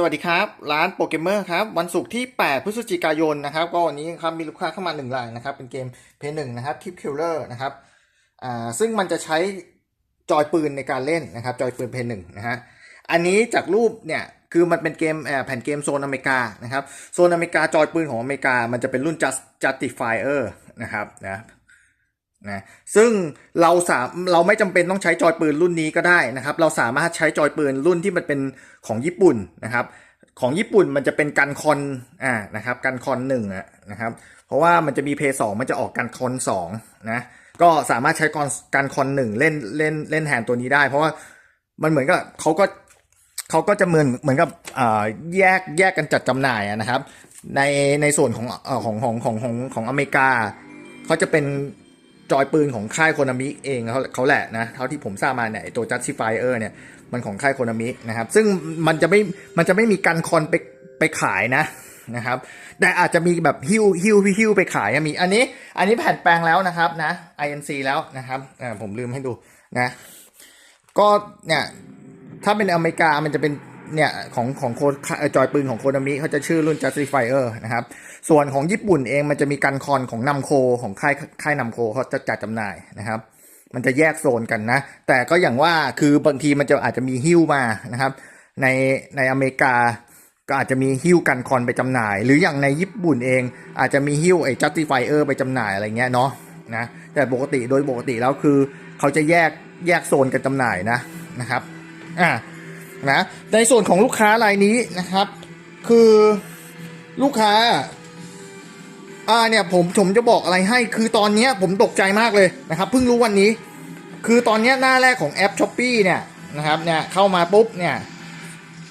สวัสดีครับ ร้านโปเกมเมอร์ครับ วันศุกร์ที่ 8 พฤศจิกายนนะครับ ก็วันนี้ครับมีลูกค้าเข้ามาหนึ่งรายนะครับ เป็นเกมเพย์หนึ่งนะครับทิปคิลเลอร์นะครับอ่าซึ่งมันจะใช้จอยปืนในการเล่นนะครับ จอยปืนเพย์หนึ่งนะฮะอันนี้จากรูปเนี่ย คือมันเป็นเกมแผ่นเกมโซนอเมริกานะครับ โซนอเมริกาจอยปืนของอเมริกา มันจะเป็นรุ่น Just Justifier นะครับนะ นะซึ่งเราสามเราไม่จำเป็นต้องใช้จอยปืนรุ่นนี้ก็ได้นะครับ เราสามารถใช้จอยปืนรุ่นที่มันเป็นของญี่ปุ่นนะครับ ของญี่ปุ่นมันจะเป็นกันคอนอ่านะครับกันคอนหนึ่งนะครับ เพราะว่ามันจะมีเพย์สองมันจะออกกันคอนสองนะก็สามารถใช้กอนกันคอนหนึ่งเล่นเล่นเล่นแทนตัวนี้ได้ เพราะว่ามันเหมือนกับเขาก็เขาก็จะเหมือนเหมือนกับอ่าแยกแยกกันจัดจำหน่ายนะครับ ในในส่วนของของของของของของอเมริกาเขาจะเป็น จอยปืนของค่ายโคนามิเองเขาเขาแหละนะ เท่าที่ผมทราบมาเนี่ยตัว Justifier เนี่ยมันของค่ายโคนามินะครับ ซึ่งมันจะไม่มันจะไม่มีกันคอนไปไปขายนะนะครับ แต่อาจจะมีแบบฮิวฮิวฮิวไปขายมี อันนี้อันนี้แผ่นแปลงแล้วนะครับนะ INC แล้วนะครับอ่าผมลืมให้ดูนะ ก็เนี่ยถ้าเป็นอเมริกามันจะเป็นเนี่ยของของโคจอยปืนของโคนามิเขาจะชื่อรุ่น Justifier นะครับ ส่วนของญี่ปุ่นเองมันจะมีกันคอนของนำโคของค่ายค่ายนำโคเขาจะจัดจำหน่ายนะครับ มันจะแยกโซนกันนะ แต่ก็อย่างว่าคือบางทีมันจะอาจจะมีฮิ้วมานะครับ ในในอเมริกาก็อาจจะมีฮิ้วกันคอนไปจำหน่าย หรืออย่างในญี่ปุ่นเองอาจจะมีฮิ้วไอ้ Justifier ไปจำหน่ายอะไรเงี้ยเนาะนะแต่ปกติโดยปกติแล้วคือ เขาจะแยกแยกโซนกันจำหน่ายนะนะครับอ่านะในส่วนของลูกค้ารายนี้นะครับ คือลูกค้า อ่าเนี่ยผมผมจะบอกอะไรให้คือตอนเนี้ยผมตกใจมากเลยนะครับเพิ่งรู้วันนี้ คือตอนเนี้ยหน้าแรกของแอปช้อปปีเนี่ยนะครับเนี่ยเข้ามาปุ๊บเนี่ย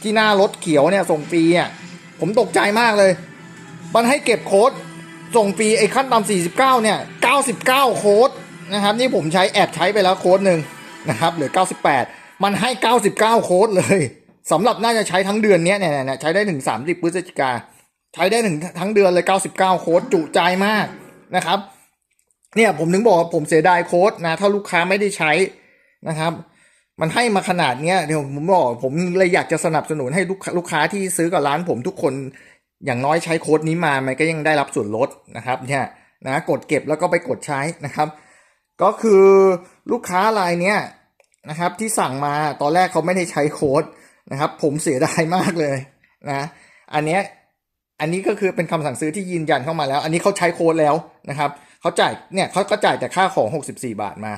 ที่หน้ารถเขียวเนี่ยส่งฟรีอะผมตกใจมากเลย มันให้เก็บโค้ดส่งฟรีไอ้ขั้นต่ำ49 เนี่ย 99 โค้ดนะครับนี่ผมใช้แอบใช้ไปแล้วโค้ดหนึ่งนะครับหลือ 98 มันให้ 99 โค้ดเลยสำหรับน่าจะใช้ทั้งเดือนเนี้ยเนี่ยเนี่ยใช้ได้ถึง 30 พฤศจิกา ใช้ได้ถึงทั้งเดือนเลย 99 โค้ดจุใจมากนะครับ เนี่ยผมถึงบอกผมเสียดายโค้ดนะ ถ้าลูกค้าไม่ได้ใช้นะครับ มันให้มาขนาดเนี้ยเดี๋ยวผมบอกผมเลยอยากจะสนับสนุนให้ลูกลูกค้าที่ซื้อกับร้านผมทุกคนอย่างน้อยใช้โค้ดนี้มา มันก็ยังได้รับส่วนลดนะครับเนี่ยนะกดเก็บแล้วก็ไปกดใช้นะครับ ก็คือลูกค้ารายเนี้ยนะครับที่สั่งมาตอนแรกเขาไม่ได้ใช้โค้ดนะครับ ผมเสียดายมากเลยนะ อันเนี้ย อันนี้ก็คือเป็นคำสั่งซื้อที่ยืนยันเข้ามาแล้ว อันนี้เขาใช้โค้ดแล้วนะครับเขาจ่ายเนี่ยเขาก็จ่ายแต่ค่าของ 64 บาทมา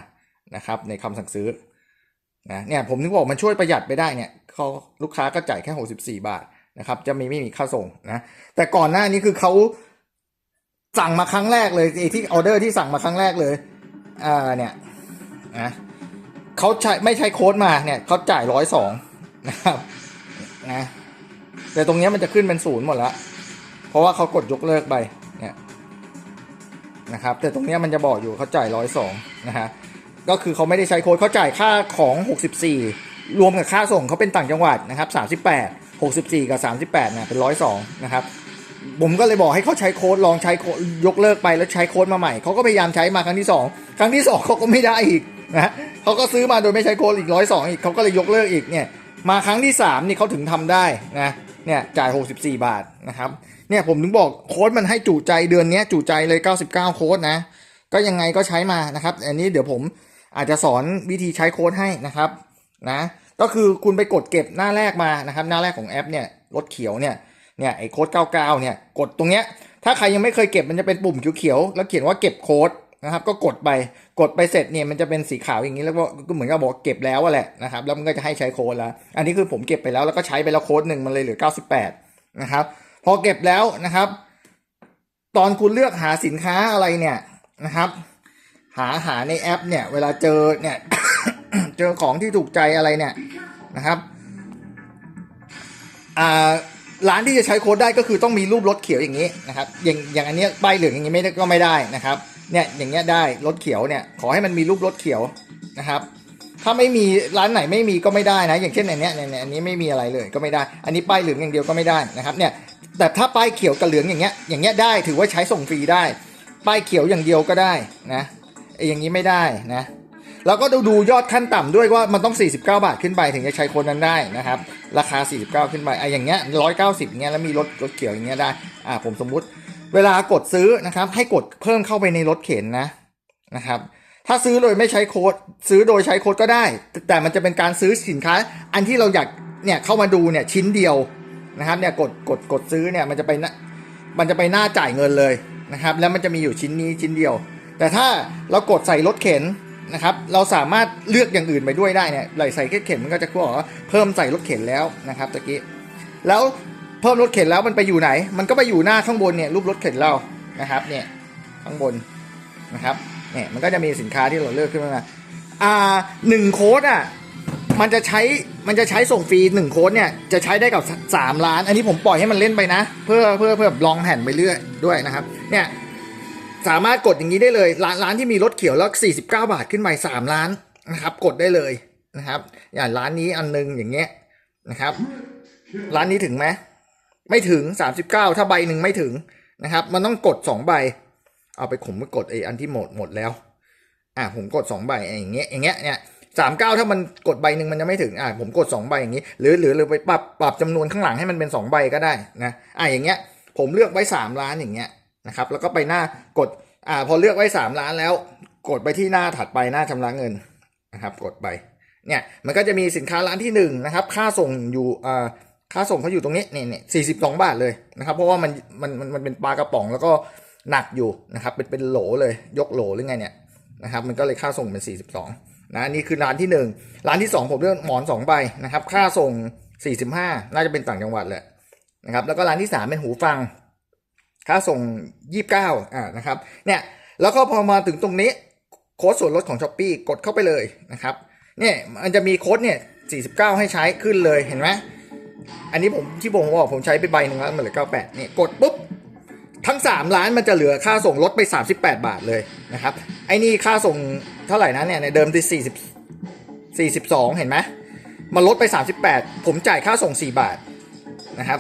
นะครับในคำสั่งซื้อนะเนี่ยผมถึงบอกมันช่วยประหยัดไปได้เนี่ยเขาลูกค้าก็จ่ายแค่ 64 บาทนะครับจะมีไม่มีค่าส่งนะแต่ก่อนหน้านี้คือเขาสั่งมาครั้งแรกเลยไอ้ที่ออเดอร์ที่สั่งมาครั้งแรกเลยอ่าเนี่ยนะเขาใช้ไม่ใช้โค้ดมาเนี่ยเขาจ่ายร้อยสองนะครับนะแต่ตรงนี้มันจะขึ้นเป็นศูนย์หมดแล้ว เพราะว่าเขากดยกเลิกไปเนี่ยนะครับแต่ตรงนี้มันจะบอกอยู่เขาจ่ายร้อยสองนะฮะก็คือเขาไม่ได้ใช้โค้ดเขาจ่ายค่าของ 64 รวมกับค่าส่งเขาเป็นต่างจังหวัดนะครับ38 64 กับ 38เนี่ยเป็น102นะครับผมก็เลยบอกให้เขาใช้โค้ดลองใช้โค้ดยกเลิกไปแล้วใช้โค้ดมาใหม่เขาก็พยายามใช้มาครั้งที่ 2 ครั้งที่ 2เขาก็ไม่ได้อีกนะเขาก็ซื้อมาโดยไม่ใช้โค้ดอีก102อีกเขาก็เลยยกเลิกอีกเนี่ยมาครั้งที่3นี่เขาถึงทำได้นะ เนี่ยจ่าย 64 บาทนะครับเนี่ยผมถึงบอกโค้ดมันให้จุใจเดือนนี้จุใจเลย 99 โค้ดนะ ก็ยังไงก็ใช้มานะครับ อันนี้เดี๋ยวผมอาจจะสอนวิธีใช้โค้ดให้นะครับนะก็คือคุณไปกดเก็บหน้าแรกมานะครับ หน้าแรกของแอปเนี่ยรถเขียวเนี่ยเนี่ยไอ้โค้ด 99 เนี่ยกดตรงเนี้ยถ้าใครยังไม่เคยเก็บมันจะเป็นปุ่มเขียวๆแล้วเขียนว่าเก็บโค้ด นะครับ ก็กดไปกดไปเสร็จเนี่ยมันจะเป็นสีขาวอย่างนี้แล้วก็ก็เหมือนกับบอกเก็บแล้วอะแหละนะครับแล้วมันก็จะให้ใช้โค้ดแล้ว อันนี้คือผมเก็บไปแล้วแล้วก็ใช้ไปแล้วโค้ดหนึ่งมันเลยเหลือ 98 นะครับ พอเก็บแล้วนะครับ ตอนคุณเลือกหาสินค้าอะไรเนี่ยนะครับ หาหาในแอปเนี่ย เวลาเจอเนี่ยเจอของที่ถูกใจอะไรเนี่ยนะครับอ่าร้านที่จะใช้โค้ดได้ก็คือต้องมีรูปรถเขียวอย่างนี้นะครับอย่างอย่างอันเนี้ยป้ายเหลืองอย่างนี้ไม่ได้ก็ไม่ได้นะครับ เนี่ยอย่างเงี้ยได้รถเขียวเนี่ยขอให้มันมีรูปรถเขียวนะครับ ถ้าไม่มีร้านไหนไม่มีก็ไม่ได้นะ อย่างเช่นอันเนี้ยเนี่ยอันนี้ไม่มีอะไรเลยก็ไม่ได้ อันนี้ป้ายเหลืองอย่างเดียวก็ไม่ได้นะครับเนี่ยแต่ถ้าป้ายเขียวกับเหลืองอย่างเงี้ยอย่างเงี้ยได้ถือว่าใช้ส่งฟรีได้ ป้ายเขียวอย่างเดียวก็ได้นะไอ้อย่างนี้ไม่ได้นะแล้วก็ดูดูยอดขั้นต่ำด้วยว่ามันต้อง 49 บาทขึ้นไปถึงจะใช้ค้ดนั้นได้นะครับ ราคา 49 ขึ้นไปไออย่างเงี้ย190เงี้ยแล้วมีรถรถเขียวอย่างเงี้ยได้อ่าผมสมมุติ เวลากดซื้อนะครับ ให้กดเพิ่มเข้าไปในรถเข็นนะนะครับ ถ้าซื้อโดยไม่ใช้โค้ดซื้อโดยใช้โค้ดก็ได้ แต่มันจะเป็นการซื้อสินค้า อันที่เราอยากเนี่ยเข้ามาดูเนี่ยชิ้นเดียวนะครับเนี่ยกดกดกดซื้อเนี่ยมันจะไปน้ามันจะไปหน้าจ่ายเงินเลยนะครับ แล้วมันจะมีอยู่ชิ้นนี้ชิ้นเดียว แต่ถ้าเรากดใส่รถเข็นนะครับ เราสามารถเลือกอย่างอื่นไปด้วยได้เนี่ยใส่รถเข็นมันก็จะบอกว่าเพิ่มใส่รถเข็นแล้วนะครับตะกี้แล้ว เพิ่มรถเข็นแล้วมันไปอยู่ไหน มันก็ไปอยู่หน้าข้างบนเนี่ยรูปรถเข็นเรานะครับ เนี่ยข้างบนนะครับเนี่ยมันก็จะมีสินค้าที่เราเลือกขึ้นมาอ่าหนึ่งโค้ดอะมันจะใช้มันจะใช้ส่งฟรีหนึ่งโค้ดเนี่ยจะใช้ได้กับสามล้าน อันนี้ผมปล่อยให้มันเล่นไปนะ เพื่อเพื่อเพื่อลองแผ่นไปเรื่อยด้วยนะครับ เนี่ยสามารถกดอย่างนี้ได้เลย ร้านร้านที่มีรถเขียวแล้ว49 บาทขึ้นไป3ล้านนะครับ กดได้เลยนะครับ อย่างร้านนี้อันนึงอย่างเงี้ยนะครับ ร้านนี้ถึงไหม ไม่ถึง 39 ถ้าใบหนึ่งไม่ถึงนะครับ มันต้องกด 2 ใบ เอาไปผมไปกดไอ้อันที่หมดหมดแล้ว อะผมกด 2 ใบอย่างเงี้ยอย่างเงี้ยเนี่ยสามเก้าถ้ามันกดใบหนึ่งมันยังไม่ถึงอะผมกด 2 ใบอย่างงี้ หรือหรือหรือไปปรับปรับจำนวนข้างหลังให้มันเป็น 2 ใบก็ได้นะอะอย่างเงี้ยผมเลือกไว้ 3 ล้านอย่างเงี้ยนะครับแล้วก็ไปหน้ากดอ่าพอเลือกไว้ 3 ล้านแล้ว กดไปที่หน้าถัดไปหน้าชำระเงินนะครับ กดไปเนี่ยมันก็จะมีสินค้าร้านที่หนึ่งนะครับค่าส่งอยู่อ่า ค่าส่งเขาอยู่ตรงนี้เนี่ยเนี่ยสี่สิบสองบาทเลยนะครับ เพราะว่ามันมันมันมันเป็นปลากระป๋องแล้วก็หนักอยู่นะครับ เป็นเป็นโหลเลยยกโหลหรือไงเนี่ยนะครับ มันก็เลยค่าส่งเป็นสี่สิบสองนะนี่คือร้านที่หนึ่งร้านที่สองผมเลือกหมอนสองใบนะครับ ค่าส่งสี่สิบห้าน่าจะเป็นต่างจังหวัดแหละนะครับ แล้วก็ร้านที่สามเป็นหูฟัง ค่าส่งยี่สิบเก้าอ่านะครับ เนี่ยแล้วก็พอมาถึงตรงนี้โค้ดส่วนลดของช้อปปีกดเข้าไปเลยนะครับ เนี่ยมันจะมีโค้ดเนี่ย49 ให้ใช้ขึ้นเลยเห็นไหม อันนี้ผมที่ผมบอกผมใช้ไปใบหนึ่งแล้วมันเหลือ98เนี่ยกดปุ๊บทั้ง 3 ล้านมันจะเหลือค่าส่งลดไป 38 บาทเลยนะครับ ไอ้นี่ค่าส่งเท่าไหร่นะเนี่ยในเดิมที่40 42 เห็นไหมมันลดไป 38 ผมจ่ายค่าส่ง 4 บาทนะครับ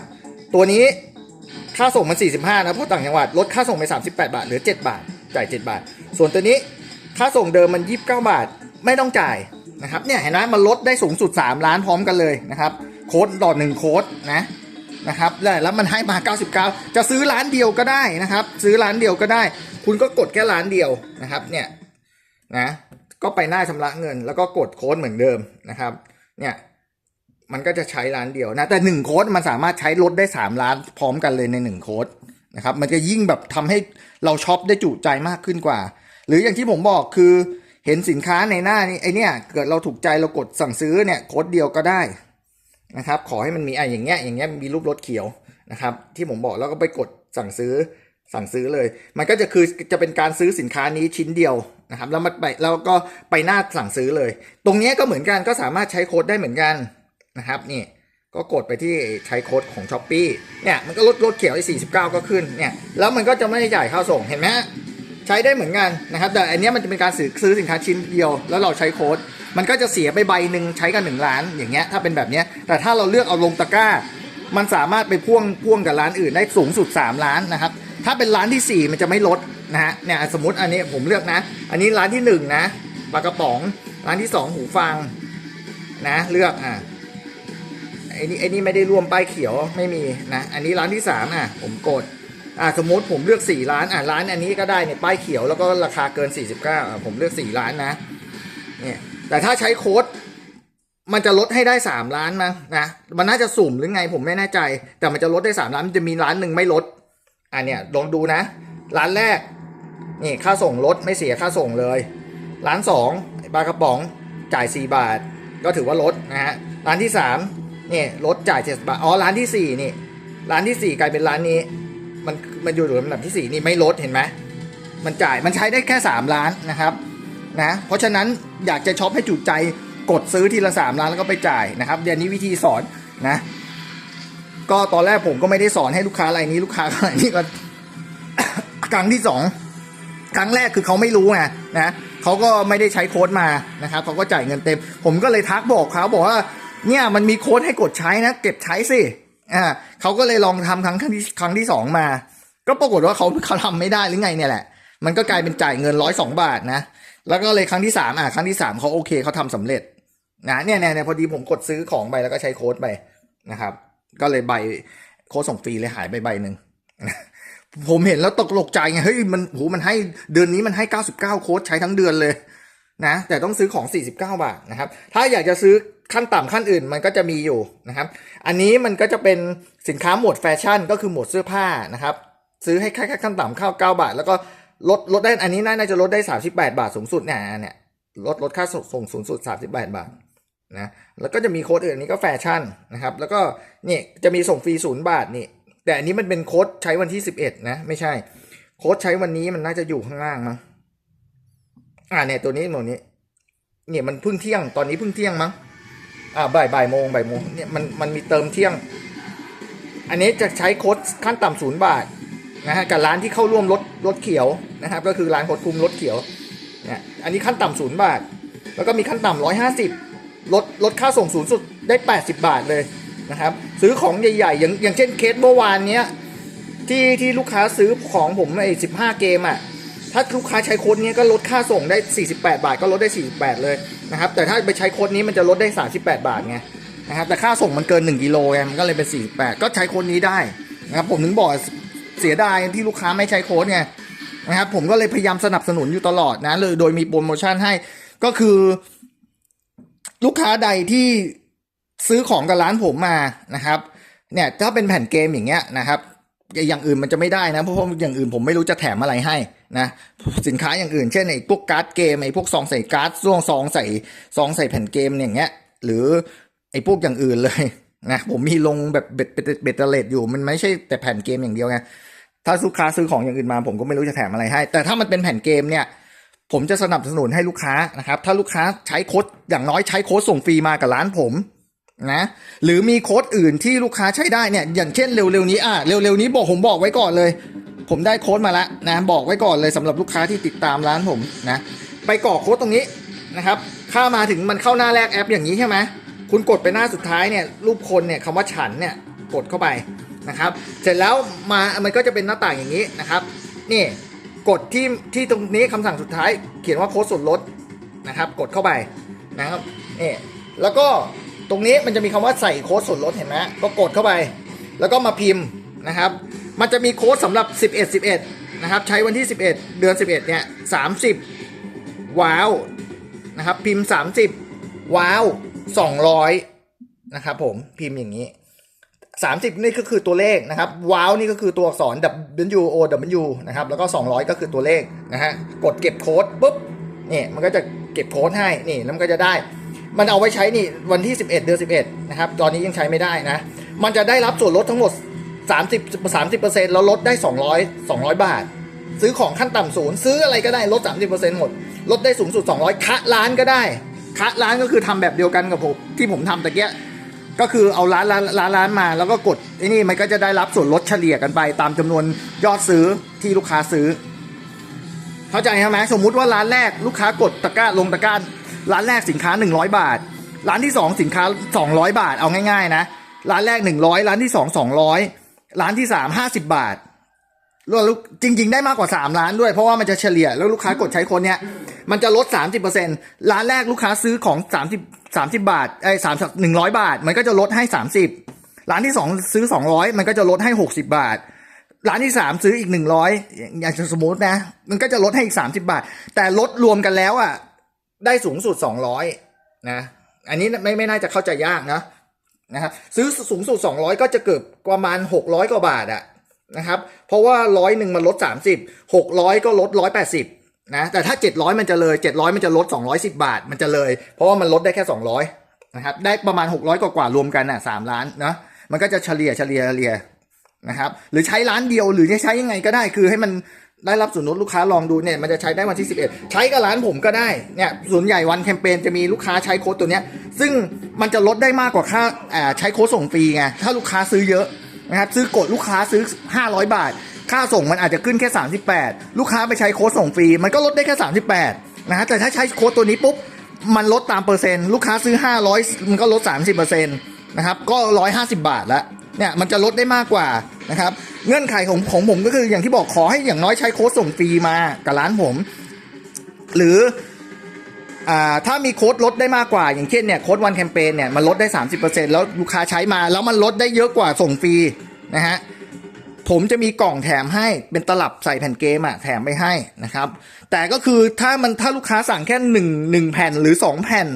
ตัวนี้ค่าส่งมัน 45 นะเพราะต่างจังหวัดลดค่าส่งไป 38 บาทเหลือ 7 บาท จ่าย 7 บาท ส่วนตัวนี้ค่าส่งเดิมมัน 29 บาทไม่ต้องจ่ายนะครับเนี่ยเห็นไหมมันลดได้สูงสุด 3 ล้านพร้อมกันเลยนะครับ โค้ดต่อหนึ่งโค้ดนะนะครับแล้วแล้วมันให้มา 99 จะซื้อร้านเดียวก็ได้นะครับ ซื้อร้านเดียวก็ได้ คุณก็กดแค่ร้านเดียวนะครับ เนี่ยนะก็ไปหน้าชำระเงิน แล้วก็กดโค้ดเหมือนเดิมนะครับ เนี่ยมันก็จะใช้ร้านเดียวนะแต่หนึ่งโค้ดมันสามารถใช้ลดได้3ล้านพร้อมกันเลยในหนึ่งโค้ดนะครับ มันจะยิ่งแบบทำให้เราช็อปได้จุใจมากขึ้นกว่า หรืออย่างที่ผมบอกคือเห็นสินค้าในหน้านี้ไอเนี่ยเกิดเราถูกใจเรากดสั่งซื้อเนี่ยโค้ดเดียวก็ได้ นะครับ ขอให้มันมีไอะอย่างเงี้ยอย่างเงี้ยมีรูปรถเขียวนะครับ ที่ผมบอกแล้วก็ไปกดสั่งซื้อสั่งซื้อเลย มันก็จะคือจะเป็นการซื้อสินค้านี้ชิ้นเดียวนะครับแล้วมันไปแล้วก็ไปหน้าสั่งซื้อเลย ตรงเนี้ยก็เหมือนกันก็สามารถใช้โค้ดได้เหมือนกันนะครับนี่ก็กดไปที่ใช้โค้ดของ s h อ p e e เนี่ยมันก็ลดลดเขียวไอ้49 ก็ขึ้นเนี่ยแล้วมันก็จะไม่ได้จ่ายค่าส่งเห็นไหมใช้ได้เหมือนกันนะครับแต่อันนี้มันจะเป็นการซื้อซื้อสินค้าชิ้นเดียว แล้วเราใช้โค้ด มันก็จะเสียไปใบหนึ่งใช้กันหนึ่งล้านอย่างเงี้ยถ้าเป็นแบบเนี้ยแต่ถ้าเราเลือกเอาลงตะกร้า มันสามารถไปพ่วงพ่วงกับร้านอื่นได้สูงสุด 3 ล้านนะครับ ถ้าเป็นร้านที่ 4 มันจะไม่ลดนะฮะเนี่ยสมมติอันนี้ผมเลือกนะ อันนี้ร้านที่ 1 นะปลากระป๋องร้านที่ 2 หูฟังนะเลือกอะไอ้นี่ไอ้นี่ไม่ได้รวมป้ายเขียวไม่มีนะอันนี้ร้านที่สามอะ ผมกดอ่าสมมติผมเลือกสี่ร้านอะร้านอันนี้ก็ได้เนี่ยป้ายเขียวแล้วก็ราคาเกินสี่สิบเก้าอะผมเลือกสี่ล้านนะเนี่ย แต่ถ้าใช้โค้ดมันจะลดให้ได้สามล้านมั้งนะมันน่าจะสุ่มหรือไงผมไม่แน่ใจ แต่มันจะลดได้สามล้านมันจะมีร้านหนึ่งไม่ลดอะเนี่ยลองดูนะ ร้านแรกนี่ค่าส่งลดไม่เสียค่าส่งเลย ร้านสองปลากระป๋องจ่ายสี่บาท ก็ถือว่าลดนะฮะร้านที่สามนี่ลดจ่ายเจ็ดบาทอ๋อร้านที่สี่นี่ร้านที่สี่กลายเป็นร้านนี้มันมันอยู่ลำดับที่สี่นี่ไม่ลดเห็นไหมมันจ่ายมันใช้ได้แค่สามล้านนะครับ นะ เพราะฉะนั้นอยากจะช็อปให้จุใจกดซื้อทีละสามล้านแล้วก็ไปจ่ายนะครับเดี๋ยวนี้วิธีสอนนะ ก็ตอนแรกผมก็ไม่ได้สอนให้ลูกค้ารายนี้ลูกค้ารายนี้ก็ครั้งที่สองครั้งแรกคือเขาไม่รู้ไงนะเขาก็ไม่ได้ใช้โค้ดมานะครับเขาก็จ่ายเงินเต็ม ผมก็เลยทักบอกเขาบอกว่าเนี่ยมันมีโค้ดให้กดใช้นะเก็บใช้สิอ่าเขาก็เลยลองทำครั้งที่ครั้งที่สองมา ก็ปรากฏว่าเขาเขาทำไม่ได้หรือไงเนี่ยแหละ มันก็กลายเป็นจ่ายเงินร้อยสองบาทนะ แล้วก็เลยครั้งที่สามอะครั้งที่สามเขาโอเคเขาทำสำเร็จนะเนี่ยเนี่ยเนี่ยพอดีผมกดซื้อของไปแล้วก็ใช้โค้ดไปนะครับ ก็เลยใบโค้ดส่งฟรีเลยหายไปใบหนึ่งผมเห็นแล้วตกลกใจไงเฮ้ยมันโหมันให้เดือนนี้มันให้ 99 โค้ดใช้ทั้งเดือนเลยนะแต่ต้องซื้อของ 49 บาทนะครับ ถ้าอยากจะซื้อขั้นต่ำขั้นอื่นมันก็จะมีอยู่นะครับ อันนี้มันก็จะเป็นสินค้าหมวดแฟชั่นก็คือหมวดเสื้อผ้านะครับ ซื้อให้แค่ขั้นต่ำเข้า9บาท แล้วก็ ลดลดได้อันนี้น่าจะลดได้38บาทสูงสุดเนี่ยเนี่ยลดลดค่าส่งสูงสุด38บาทนะแล้วก็จะมีโค้ดอื่นอันนี้ก็แฟชั่นนะครับ แล้วก็นี่จะมีส่งฟรีศูนย์บาทนี่ แต่อันนี้มันเป็นโค้ดใช้วันที่สิบเอ็ดนะ ไม่ใช่ โค้ดใช้วันนี้มันน่าจะอยู่ข้างล่างมั้งอ่าเนี่ยตัวนี้ตัวนี้เนี่ยมันเพิ่งเที่ยงตอนนี้เพิ่งเที่ยงมั้งอ่าบ่ายบ่ายโมงบ่ายโมงเนี่ยมันมันมีเติมเที่ยง อันนี้จะใช้โค้ดขั้นต่ำศูนย์บาท นะฮะกับร้านที่เข้าร่วมรถรถเขียวนะครับ ก็คือร้านโค้ดคุมรถเขียวเนี่ยอันนี้ขั้นต่ำศูนย์บาท แล้วก็มีขั้นต่ำร้อยห้าสิบลดลดค่าส่งสูงสุดได้แปดสิบาทเลยนะครับ ซื้อของใหญ่ๆ อย่างอย่างเช่นเคสเมื่อวานเนี้ยที่ที่ลูกค้าซื้อของผมไอ้สิบห้าเกมอะถ้าลูกค้าใช้โค้ดนี้ก็ลดค่าส่งได้ 48 บาท ก็ลดได้ 48 เลยนะครับแต่ถ้าไปใช้โค้ดนี้มันจะลดได้ 38 บาทไงนะครับแต่ค่าส่งมันเกิน 1กิโลไงมันก็เลยเป็น 48 ก็ใช้โค้ดนี้ได้นะครับผมถึงบอก เสียดายที่ลูกค้าไม่ใช้โค้ดไงนะครับผมก็เลยพยายามสนับสนุนอยู่ตลอดนะเลยโดยมีโปรโมชั่นให้ก็คือ ลูกค้าใดที่ซื้อของกับร้านผมมานะครับ เนี่ยถ้าเป็นแผ่นเกมอย่างเงี้ยนะครับอย่างอื่นมันจะไม่ได้นะ เพราะว่าอย่างอื่นผมไม่รู้จะแถมอะไรให้นะสินค้าอย่างอื่นเช่นไอ้พวกการ์ดเกมไอ้พวกซองใส่การ์ดซองซองใส่ซองใส่แผ่นเกมอย่างเงี้ย หรือไอ้พวกอย่างอื่นเลยนะผมมีลงแบบเบ็ดเบ็ดเบ็ดเตเลตอยู่มันไม่ใช่แต่แผ่นเกมอย่างเดียวไง ถ้าลูกค้าซื้อของอย่างอื่นมา ผมก็ไม่รู้จะแถมอะไรให้ แต่ถ้ามันเป็นแผ่นเกมเนี่ย ผมจะสนับสนุนให้ลูกค้านะครับ ถ้าลูกค้าใช้โค้ดอย่างน้อยใช้โค้ดส่งฟรีมากับร้านผมนะหรือมีโค้ดอื่นที่ลูกค้าใช้ได้เนี่ยอย่างเช่นเร็วๆนี้อะเร็วๆนี้บอกผมบอกไว้ก่อนเลย ผมได้โค้ดมาแล้วนะบอกไว้ก่อนเลยสำหรับลูกค้าที่ติดตามร้านผมนะไปกรอกโค้ดตรงนี้นะครับข้ามาถึงมันเข้าหน้าแรกแอปอย่างนี้ใช่ไหมคุณกดไปหน้าสุดท้ายเนี่ยรูปคนเนี่ยคำว่าฉันเนี่ยกดเข้าไป นะครับ เสร็จแล้วมามันก็จะเป็นหน้าต่างอย่างนี้นะครับ นี่กดที่ที่ตรงนี้คำสั่งสุดท้ายเขียนว่าโค้ดส่วนลดนะครับ กดเข้าไปนะครับนี่แล้วก็ตรงนี้มันจะมีคำว่าใส่โค้ดส่วนลดเห็นไหมก็กดเข้าไป แล้วก็มาพิมพ์นะครับ มันจะมีโค้ดสำหรับ 11 11 นะครับ ใช้วันที่ 11 เดือน 11 เนี่ย 30 ว้าวนะครับ พิมพ์ 30 ว้าว 200 นะครับผมพิมพ์อย่างนี้ 30 นี่ก็คือตัวเลขนะครับว้าวนี่ก็คือตัวอักษร W O W นะครับแล้วก็ 200 ก็คือตัวเลขนะฮะกดเก็บโค้ดปุ๊บนี่มันก็จะเก็บโค้ดให้นี่แล้วมันก็จะได้ มันเอาไว้ใช้นี่วันที่ 11 เดือน 11 นะครับ ตอนนี้ยังใช้ไม่ได้นะ มันจะได้รับส่วนลดทั้งหมด 30 30 แล้วลดได้ 200 200 บาท ซื้อของขั้นต่ำศูนย์ซื้ออะไรก็ได้ลด 30 หมด ลดได้สูงสุด 200 คะร้านก็ได้ คะร้านก็คือทำแบบเดียวกันกับผมที่ผมทำตะเกีย ก็คือเอาร้านร้านร้านร้านมา แล้วก็กดไอ้นี่มันก็จะได้รับส่วนลดเฉลี่ยกันไป ตามจำนวนยอดซื้อที่ลูกค้าซื้อ เข้าใจใช่ไหมสมมุติว่าร้านแรกลูกค้ากดตะกร้าลงตะกร้าร้านแรกสินค้า 100 บาท ร้านที่ 2 สินค้า 200 บาทเอาง่ายๆนะ ร้านแรก 100 ร้านที่ 2 200 ร้านที่ 3 50 บาท แล้วลูกจริง ๆ ได้มากกว่า3ร้านด้วยเพราะว่ามันจะเฉลี่ย แล้วลูกค้ากดใช้คนเนี้ยมันจะลด 30%ร้านแรกลูกค้าซื้อของ 30 30 บาทไอ้สามหนึ่งร้อยบาท มันก็จะลดให้ 30 ร้านที่ 2 ซื้อ 200 มันก็จะลดให้ 60 บาท ร้านที่สามซื้ออีกหนึ่งร้อยอย่างสมมตินะ มันก็จะลดให้อีกสามสิบาท แต่ลดรวมกันแล้วอะได้สูงสุดสองร้อยนะ อันนี้ไม่ไม่น่าจะเข้าใจยากนะนะครับซื้อสูงสุดสองร้อยก็จะเกิดประมาณหกร้อยกว่าบาทอะ นะครับ เพราะว่าร้อยหนึ่งมันลดสามสิบหกร้อยก็ลดร้อยแปดสิบนะแต่ถ้าเจ็ดร้อยมันจะเลยเจ็ดร้อยมันจะลดสองร้อยสิบาท มันจะเลย เพราะว่ามันลดได้แค่สองร้อยนะครับได้ประมาณหกร้อยกว่ารวมกันอะสามล้านนะมันก็จะเฉลี่ยเฉลี่ยเฉลี่ยนะครับหรือใช้ร้านเดียวหรือจะใช้ยังไงก็ได้คือให้มันได้รับส่วนลดลูกค้าลองดูเนี่ยมันจะใช้ได้วันที่ 11 ใช้กับร้านผมก็ได้เนี่ยส่วนใหญ่วันแคมเปญจะมีลูกค้าใช้โค้ดตัวเนี้ยซึ่งมันจะลดได้มากกว่าค่าอ่าใช้โค้ดส่งฟรีไงถ้าลูกค้าซื้อเยอะ นะครับซื้อกดลูกค้าซื้อ 500 บาท ค่าส่งมันอาจจะขึ้นแค่ 38 ลูกค้าไปใช้โค้ดส่งฟรี มันก็ลดได้แค่ 38นะฮะแต่ถ้าใช้โค้ดตัวนี้ปุ๊บมันลดตามเปอร์เซ็นต์ลูกค้าซื้อ 500 มันก็ลด 30%นะครับก็ 150 บาทละเนี่ยมันจะลดได้มากกว่านะครับเงื่อนไขของของผมก็คืออย่างที่บอกขอให้อย่างน้อยใช้โค้ดส่งฟรีมากับร้านผม หรือ ถ้ามีโค้ดลดได้มากกว่า อย่างเช่นเนี่ยโค้ดวันแคมเปญเนี่ยมันลดได้ 30%แล้วลูกค้าใช้มาแล้วมันลดได้เยอะกว่าส่งฟรีนะฮะผมจะมีกล่องแถมให้เป็นตลับใส่แผ่นเกมอะแถมไปให้นะครับ แต่ก็คือถ้ามันถ้าลูกค้าสั่งแค่หนึ่งหนึ่งแผ่นหรือสองแผ่น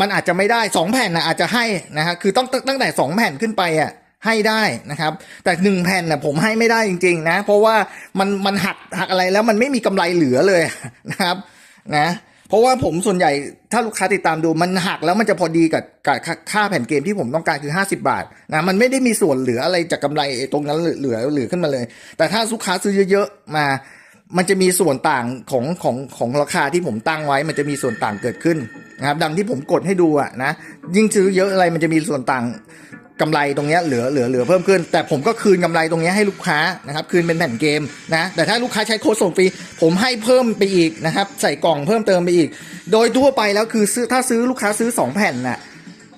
มันอาจจะไม่ได้สองแผ่นนะอาจจะให้นะฮะคือต้องตั้งตั้งแต่สองแผ่นขึ้นไปอะให้ได้นะครับ แต่หนึ่งแผ่นน่ะผมให้ไม่ได้จริง ๆ นะ เพราะว่ามันมันหักหักอะไรแล้วมันไม่มีกำไรเหลือเลยนะครับ นะ เพราะว่าผมส่วนใหญ่ถ้าลูกค้าติดตามดูมันหักแล้วมันจะพอดีกับกับค่าแผ่นเกมที่ผมต้องการคือ 50 บาทนะมันไม่ได้มีส่วนเหลืออะไรจากกำไรตรงนั้นเหลือเหลือขึ้นมาเลย แต่ถ้าลูกค้าซื้อเยอะๆมา มันจะมีส่วนต่างของของของราคาที่ผมตั้งไว้ มันจะมีส่วนต่างเกิดขึ้นนะครับดังที่ผมกดให้ดูอะนะยิ่งซื้อเยอะอะไรมันจะมีส่วนต่าง กำไรตรงนี้เหลือเหลือเหลือเพิ่มขึ้น แต่ผมก็คืนกำไรตรงนี้ให้ลูกค้านะครับคืนเป็นแผ่นเกมนะแต่ถ้าลูกค้าใช้โค้ดส่งฟรีผมให้เพิ่มไปอีกนะครับใส่กล่องเพิ่มเติมไปอีก โดยทั่วไปแล้วคือซื้อถ้าซื้อลูกค้าซื้อ 2 แผ่นน่ะ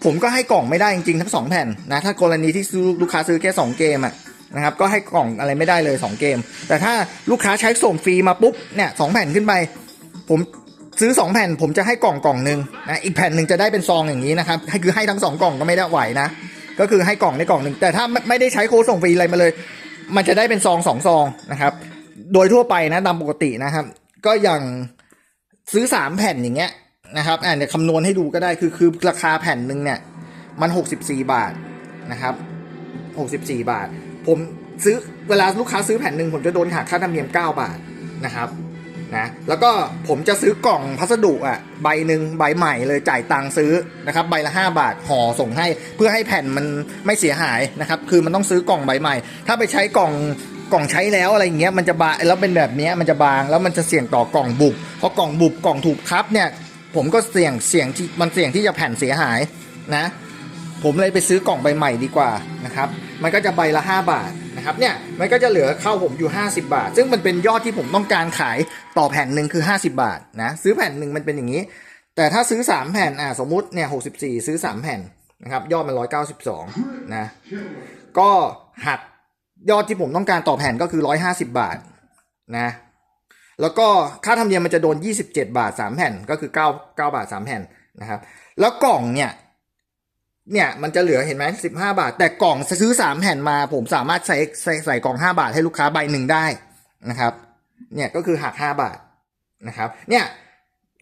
ผมก็ให้กล่องไม่ได้จริงๆทั้งสองแผ่นนะถ้ากรณีที่ซื้อลูกค้าซื้อแค่สองเกมอะนะครับก็ให้กล่องอะไรไม่ได้เลย 2 เกม แต่ถ้าลูกค้าใช้ส่งฟรีมาปุ๊บเนี่ยสองแผ่นขึ้นไป ผมซื้อ 2 แผ่น ผมจะให้กล่องกล่องหนึ่งนะอีกแผ่นหนึ่งจะได้เป็นซองอย่างนี้นะครับคือให้ทั้ง 2 กล่องก็ไม่ได้ไหวนะ ก็คือให้กล่องในกล่องหนึ่งแต่ถ้าไม่ไม่ได้ใช้โค้ดส่งฟรีอะไรมาเลย มันจะได้เป็นซองสองซองนะครับ โดยทั่วไปนะตามปกตินะครับ ก็อย่างซื้อ3แผ่นอย่างเงี้ยนะครับอ่าเนี่ยคำนวณให้ดูก็ได้คือคือราคาแผ่นหนึ่งเนี่ย มัน64บสี่บาทนะครับ64บสี่บาท ผมซื้อเวลาลูกค้าซื้อแผ่นหนึ่งผมจะโดนหักค่าธรรมเนียม9บาทนะครับ นะแล้วก็ผมจะซื้อกล่องพัสดุอะใบหนึ่งใบใหม่เลยจ่ายตังค์ซื้อนะครับใบละ 5 บาทห่อส่งให้ เพื่อให้แผ่นมันไม่เสียหายนะครับคือมันต้องซื้อกล่องใบใหม่ ถ้าไปใช้กล่องกล่องใช้แล้วอะไรอย่างเงี้ยมันจะบางแล้วเป็นแบบนี้มันจะบางแล้วมันจะเสี่ยงต่อกล่องบุบเพราะกล่องบุบกล่องถูกทับเนี่ยผมก็เสี่ยงเสี่ยงที่มันเสี่ยงที่จะแผ่นเสียหายนะ ผมเลยไปซื้อกล่องใบใหม่ดีกว่านะครับ มันก็จะใบละ 5 บาท นะครับเนี่ยมันก็จะเหลือเข้าผมอยู่ 50 บาท ซึ่งมันเป็นยอดที่ผมต้องการขายต่อแผ่นหนึ่งคือ 50 บาทนะซื้อแผ่นหนึ่งมันเป็นอย่างนี้ แต่ถ้าซื้อ 3 แผ่นอ่าสมมุติเนี่ย64ซื้อ 3 แผ่นนะครับยอดมัน 192นะก็หักยอดที่ผมต้องการต่อแผ่นก็คือ 150 บาทนะแล้วก็ค่าธรรมเนียมมันจะโดน 27 บาท 3 แผ่นก็คือ 9 9 บาท 3 แผ่นนะครับแล้วกล่องเนี่ย เนี่ยมันจะเหลือเห็นไหมสิบห้าบาท แต่กล่องซื้อสามแผ่นมา ผมสามารถใส่ใส่ใส่กล่องห้าบาทให้ลูกค้าใบหนึ่งได้นะครับ เนี่ยก็คือหักห้าบาทนะครับ เนี่ย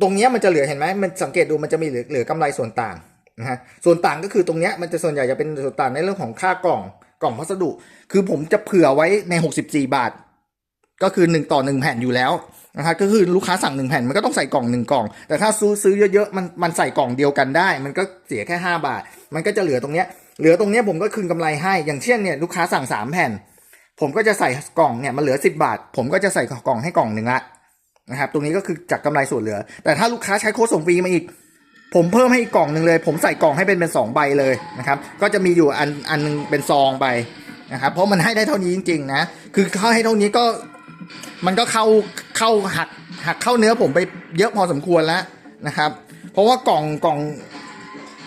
ตรงเนี้ยมันจะเหลือเห็นไหมมันสังเกตดูมันจะมีเหลือเหลือกำไรส่วนต่างนะฮะส่วนต่างก็คือตรงเนี้ยมันจะส่วนใหญ่จะเป็นส่วนต่างในเรื่องของค่ากล่องกล่องพัสดุ คือผมจะเผื่อไว้ในหกสิบสี่บาท ก็คือหนึ่งต่อหนึ่งแผ่นอยู่แล้วนะครับก็คือลูกค้าสั่งหนึ่งแผ่นมันก็ต้องใส่กล่องหนึ่งกล่อง แต่ถ้าซื้อซื้อเยอะๆมันมันใส่กล่องเดียวกันได้ มันก็เสียแค่ห้าบาทมันก็จะเหลือตรงเนี้ย เหลือตรงเนี้ยผมก็คืนกำไรให้ อย่างเช่นเนี่ยลูกค้าสั่งสามแผ่น ผมก็จะใส่กล่องเนี่ยมันเหลือสิบาท ผมก็จะใส่กล่องให้กล่องหนึ่งละนะครับ ตรงนี้ก็คือจากกำไรส่วนเหลือ แต่ถ้าลูกค้าใช้โค้ดส่งฟรีมาอีก ผมเพิ่มให้อีกกล่องหนึ่งเลย ผมใส่กล่องให้เป็นเป็นสองใบเลยนะครับ ก็จะมีอยู่อันอันหนึงเป็นซองไปนะครับ เพราะมันให้ได้เท่านี้จริงๆนะ คือเขาให้เท่านี้ก็มันก็เข้าเข้าหักหักเข้าเนื้อผมไปเยอะพอสมควรแล้วนะครับ เพราะว่ากล่องกล่อง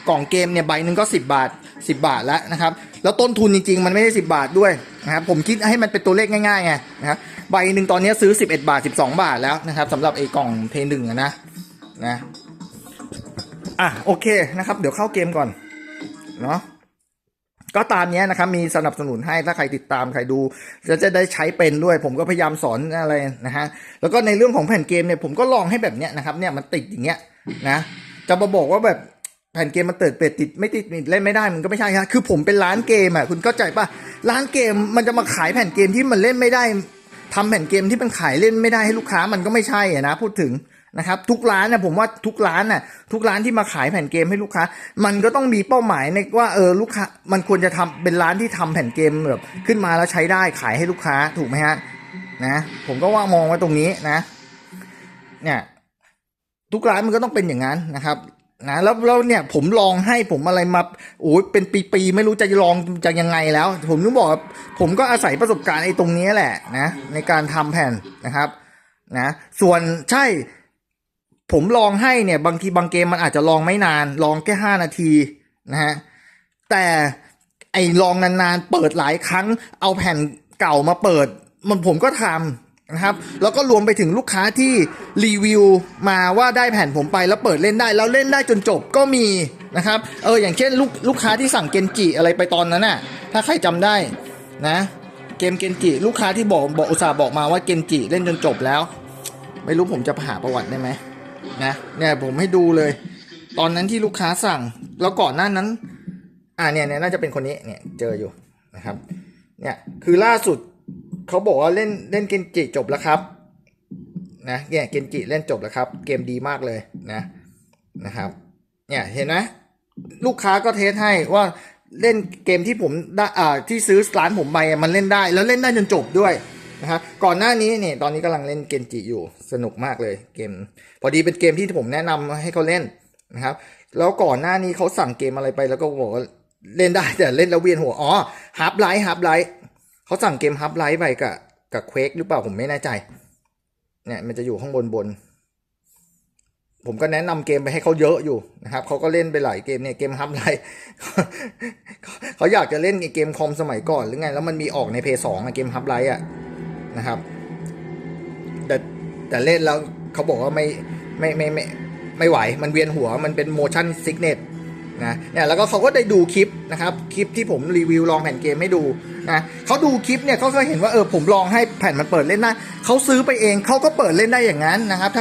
กล่องเกมเนี่ยใบหนึ่งก็ 10 บาท 10 บาทแล้วนะครับ แล้วต้นทุนจริงๆ มันไม่ได้ 10 บาทด้วยนะครับ ผมคิดให้มันเป็นตัวเลขง่ายๆไงนะครับใบหนึ่งตอนนี้ซื้อ 11 บาท 12 บาทแล้วนะครับสำหรับไอ้กล่องเพย์หนึ่งนะนะอะโอเคนะครับ เดี๋ยวเข้าเกมก่อนเนาะก็ตามนี้นะครับ มีสนับสนุนให้ถ้าใครติดตามใครดูจะจะได้ใช้เป็นด้วย ผมก็พยายามสอนอะไรนะฮะแล้วก็ในเรื่องของแผ่นเกมเนี่ยผมก็ลองให้แบบเนี้ยนะครับ เนี่ยมันติดอย่างเงี้ยนะ จะมาบอกว่าแบบ แผ่นเกมมันเติดเป็ดติดไม่ติดเล่นไม่ได้มันก็ไม่ใช่ครับคือผมเป็นร้านเกมอะคุณเข้าใจป่ะร้านเกมมันจะมาขายแผ่นเกมที่มันเล่นไม่ได้ทำแผ่นเกมที่มันขายเล่นไม่ได้ให้ลูกค้ามันก็ไม่ใช่อะนะพูดถึงนะครับทุกร้านนะผมว่าทุกร้านน่ะทุกร้านที่มาขายแผ่นเกมให้ลูกค้า มันก็ต้องมีเป้าหมายในว่าเออลูกค้ามันควรจะทำเป็นร้านที่ทำแผ่นเกมแบบขึ้นมาแล้วใช้ได้ขายให้ลูกค้าถูกไหมฮะนะผมก็ว่ามองไว้ตรงนี้นะเนี่ยทุกร้านมันก็ต้องเป็นอย่างนั้นนะครับ นะแล้วแล้วเนี่ยผมลองให้ผมอะไรมาโอ้ยเป็นปีๆไม่รู้จะลองจะยังไงแล้ว ผมต้องบอกผมก็อาศัยประสบการณ์ไอ้ตรงนี้แหละนะ ในการทำแผ่นนะครับนะส่วนใช่ผมลองให้เนี่ย บางทีบางเกมมันอาจจะลองไม่นาน ลองแค่ห้านาทีนะฮะแต่ไอ้ลองนานๆเปิดหลายครั้ง เอาแผ่นเก่ามาเปิด มันผมก็ทำ นะครับ แล้วก็รวมไปถึงลูกค้าที่รีวิวมาว่าได้แผ่นผมไปแล้วเปิดเล่นได้ แล้วเล่นได้จนจบก็มีนะครับ เอออย่างเช่นลูกลูกค้าที่สั่งเกนจิอะไรไปตอนนั้นน่ะ ถ้าใครจำได้นะ เกมเกนจิลูกค้าที่บอกบอกอุตส่าห์บอกมาว่าเกนจิเล่นจนจบแล้ว ไม่รู้ผมจะหาประวัติได้ไหมนะเนี่ยผมให้ดูเลย ตอนนั้นที่ลูกค้าสั่งแล้วก่อนหน้านั้น อ่าเนี่ยเนี่ยน่าจะเป็นคนนี้เนี่ยเจออยู่นะครับเนี่ยคือล่าสุด เขาบอกว่าเล่นเล่นเกนจิจบแล้วครับ นะเนี่ยเกนจิเล่นจบแล้วครับ เกมดีมากเลยนะนะครับ เนี่ยเห็นไหมลูกค้าก็เทสให้ว่าเล่นเกมที่ผมได้อ่าที่ซื้อร้านผมไปมันเล่นได้แล้วเล่นได้จนจบด้วยนะครับก่อนหน้านี้เนี่ยตอนนี้กำลังเล่นเกนจิอยู่สนุกมากเลยเกม พอดีเป็นเกมที่ผมแนะนำให้เขาเล่นนะครับ แล้วก่อนหน้านี้เขาสั่งเกมอะไรไปแล้วก็บอกว่าเล่นได้แต่เล่นแล้วเวียนหัวอ๋อฮับไลท์ฮับไลท์ เขาสั่งเกมฮับไลท์ไปกับกับเควกหรือเปล่าผมไม่แน่ใจ เนี่ยมันจะอยู่ข้างบนบน ผมก็แนะนำเกมไปให้เขาเยอะอยู่นะครับเขาก็เล่นไปหลายเกมเนี่ยเกมฮับไลท์เขาอยากจะเล่นไอเกมคอมสมัยก่อนหรือไง แล้วมันมีออกในเพย์สองเกมฮับไลท์อะนะครับ แต่แต่เล่นแล้วเขาบอกว่าไม่ไม่ไม่ไม่ไม่ไหว มันเวียนหัว มันเป็น motion sickness นะเนี่ยแล้วก็เขาก็ได้ดูคลิปนะครับคลิปที่ผมรีวิวลองแผ่นเกมให้ดูนะเขาดูคลิปเนี่ยเขาก็เห็นว่าเออผมลองให้แผ่นมันเปิดเล่นได้เขาซื้อไปเองเขาก็เปิดเล่นได้อย่างนั้นนะครับ